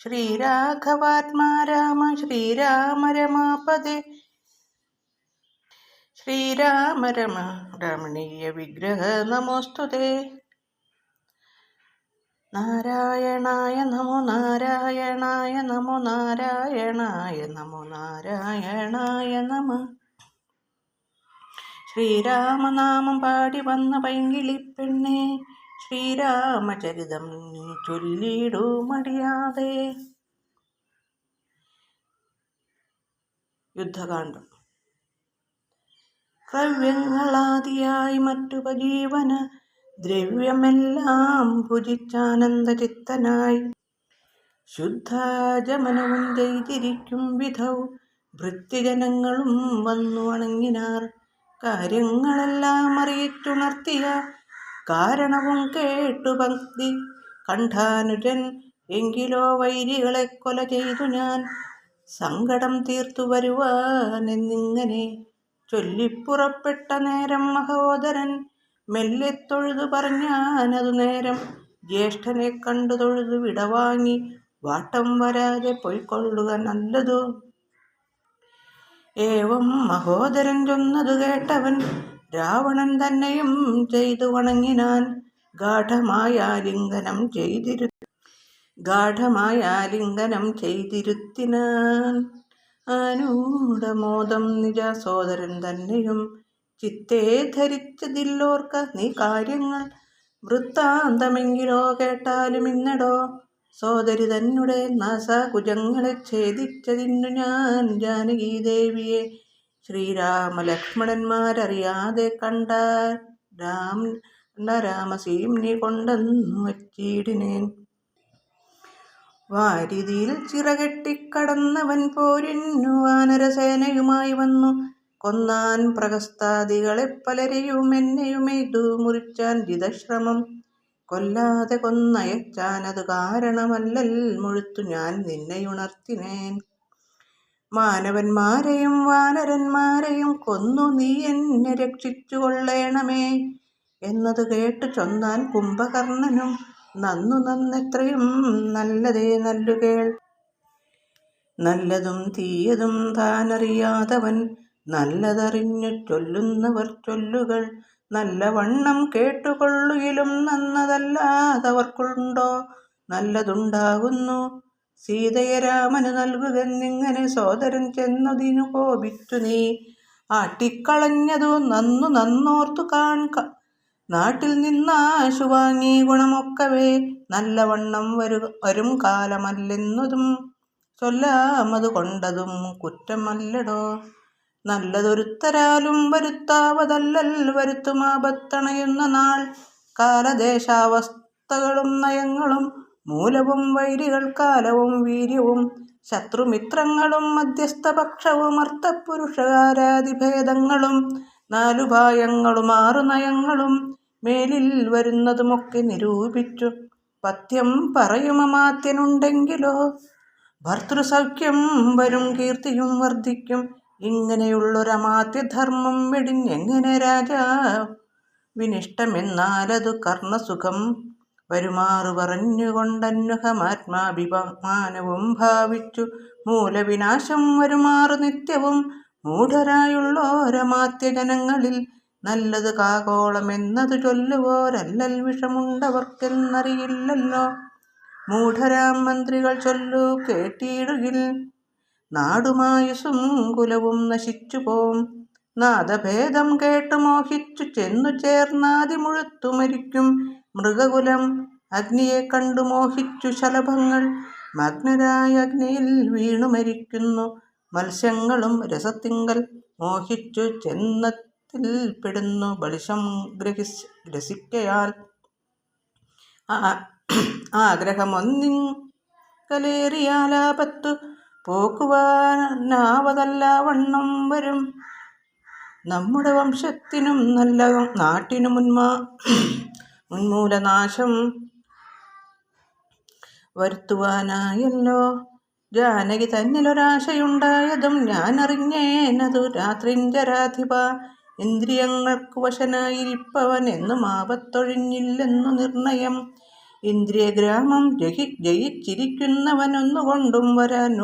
ശ്രീരാഘവാത്മാ രാമ ശ്രീരാമ രമാപദേ ശ്രീരാമ രമ രമണീയ വിഗ്രഹ നമോസ്തുതേ. നാരായണായ നമോ നാരായണായ നമോ നാരായണായ നമോ നാരായണായ നമ. ശ്രീരാമനാമം പാടി വന്ന പൈങ്കിളിപ്പെണ്ണേ ശ്രീരാമചരിതം നീ ചൊല്ലിടൂ മടിയാതെ യുദ്ധകാന്ഡം ക്രവ്യങ്ങളാദിയായി മറ്റുപജീവന ദ്രവ്യമെല്ലാം ഭുജിച്ചാനന്ദചിത്തനായി. ശുദ്ധാചമനവും ചെയ്തിരിക്കും വിധൗ വൃത്തിജനങ്ങളും വന്നു വണങ്ങിനാർ കാര്യങ്ങളെല്ലാം അറിയിച്ചുണർത്തിയ കാരണവും കേട്ടു ഭക്തി കണ്ഠാനുജൻ എങ്കിലോ വൈരികളെ കൊല ചെയ്തു ഞാൻ. സങ്കടം തീർത്തു വരുവാനെന്നിങ്ങനെ ചൊല്ലിപ്പുറപ്പെട്ട നേരം മഹോദരൻ മെല്ലെ തൊഴുതു പറഞ്ഞാനതു നേരം ജ്യേഷ്ഠനെ കണ്ടു തൊഴുതു വിടവാങ്ങി വാട്ടം വരാതെ പൊയ്ക്കൊള്ളുക നല്ലതു. ഏവം മഹോദരൻ ചൊന്നതു കേട്ടവൻ രാവണൻ തന്നെയും ചെയ്തു വണങ്ങിനാൻ ഗാഠമായ ലിംഗനം ചെയ്തിരു ഗാഠമായ ലിംഗനം ചെയ്തിരുത്തിനാൻ ആനൂടമോദം നിജ സോദരൻ തന്നെയും ചിത്തേ ധരിച്ചതില്ലോർക്ക നീ കാര്യങ്ങൾ. വൃത്താന്തമെങ്കിലോ കേട്ടാലും ഇന്നടോ. സോദരി തന്നെ നാസാകുജങ്ങളെ ഛേദിച്ചതിന്നു ഞാൻ ജാനകി ദേവിയെ ശ്രീരാമ ലക്ഷ്മണന്മാരറിയാതെ കണ്ട രാം രാമസീംനി കൊണ്ടെന്നു വച്ചിടിനേൻ. വാരിതിയിൽ ചിറകെട്ടിക്കടന്നവൻ പോരിന്നു വാനരസേനയുമായി വന്നു. കൊന്നാൻ പ്രകസ്താദികളെ പലരെയും എന്നെയുമെയ്തു മുറിച്ചാൻ ജിതശ്രമം. കൊല്ലാതെ കൊന്നയച്ചാനതു കാരണമല്ലൽ മുഴുത്തു ഞാൻ നിന്നെയുണർത്തിനേൻ. മാനവന്മാരെയും വാനരന്മാരെയും കൊന്നു നീ എന്നെ രക്ഷിച്ചു കൊള്ളേണമേ എന്നത് കേട്ടു ചൊന്നാൻ കുംഭകർണനും നന്നു നന്നെത്രയും നല്ലതേ നല്ലുകേൾ. നല്ലതും തീയതും താനറിയാതവൻ നല്ലതറിഞ്ഞു ചൊല്ലുന്നവർ ചൊല്ലുകൾ നല്ലവണ്ണം കേട്ടുകൊള്ളുകിലും നന്നതല്ലാതവർക്കുണ്ടോ? നല്ലതുണ്ടാകുന്നു സീതയെ രാമന് നൽകുകെന്നിങ്ങനെ സോദരൻ ചെന്നതിനു കോപിച്ചു നീ. ആട്ടിക്കളഞ്ഞതു നന്നു നന്നോർത്തു കാൺക നാട്ടിൽ നിന്നാശു വാങ്ങി ഗുണമൊക്കവേ. നല്ലവണ്ണം വരു വരും കാലമല്ലെന്നതും ചൊല്ലാമത് കൊണ്ടതും കുറ്റമല്ലടോ. നല്ലതൊരുത്തരാലും വരുത്താവതല്ലൽ വരുത്തുമാപത്തണയുന്ന നാൾ. കാലദേശാവസ്ഥകളും നയങ്ങളും മൂലവും വൈരികൾ കാലവും വീര്യവും ശത്രുമിത്രങ്ങളും മധ്യസ്ഥപക്ഷവും അർത്ഥപുരുഷകാരാതിഭേദങ്ങളും നാലുപായങ്ങളും ആറു നയങ്ങളും മേലിൽ വരുന്നതുമൊക്കെ നിരൂപിച്ചു. പത്യം പറയുമമാത്യനുണ്ടെങ്കിലോ ഭർത്തൃസൗഖ്യം വരും കീർത്തിയും വർദ്ധിക്കും. ഇങ്ങനെയുള്ളൊരമാത്യധർമ്മം വെടിഞ്ഞെങ്ങനെ രാജാ? വിനിഷ്ടമെന്നാലതു കർണസുഖം വരുമാറു പറഞ്ഞുകൊണ്ടന്വഹമാത്മാഭിമാനവും ഭാവിച്ചു. മൂലവിനാശം വരുമാറു നിത്യവും മൂഢരായുള്ളോരമാത്യജനങ്ങളിൽ നല്ലത് കാകോളമെന്നതു ചൊല്ലുവോരല്ലൽ വിഷമുണ്ടവർക്കെന്നറിയില്ലല്ലോ. മൂഢരാം മന്ത്രികൾ ചൊല്ലു കേട്ടിടുകിൽ. നാടുമായുസും കുലവും നശിച്ചു പോം നാദഭേദം കേട്ടു മോഹിച്ചു ചെന്നു ചേർന്നാതി മുഴുത്തു മരിക്കും. മൃഗകുലം അഗ്നിയെ കണ്ടു മോഹിച്ചു ശലഭങ്ങൾ. മഗ്നരായ അഗ്നിയിൽ വീണു മരിക്കുന്നു. മത്സ്യങ്ങളും രസത്തിങ്കൽ മോഹിച്ചു ചെന്നത്തിൽ പെടുന്നു. ബളിഷം ഗ്രഹിസ് ഗ്രസിക്കയാൽ ആഗ്രഹമൊന്നിങ്കലേറിയാലാപത്തു പോക്കുവാനാവതല്ല വണ്ണം വരും. നമ്മുടെ വംശത്തിനും നല്ല നാട്ടിനു മുൻമാ ഉന്മൂലനാശം വരുത്തുവാനായല്ലോ. ജാനകി തന്നിലൊരാശയുണ്ടായതും ഞാനറിഞ്ഞേനതു. രാത്രിഞ്ചരാധിപ ഇന്ദ്രിയങ്ങൾക്ക് വശനായിരിപ്പവൻ എന്നും ആപത്തൊഴിഞ്ഞില്ലെന്നു നിർണയം. ഇന്ദ്രിയഗ്രാമം ജയി ജയിച്ചിരിക്കുന്നവനൊന്നുകൊണ്ടും വരാൻ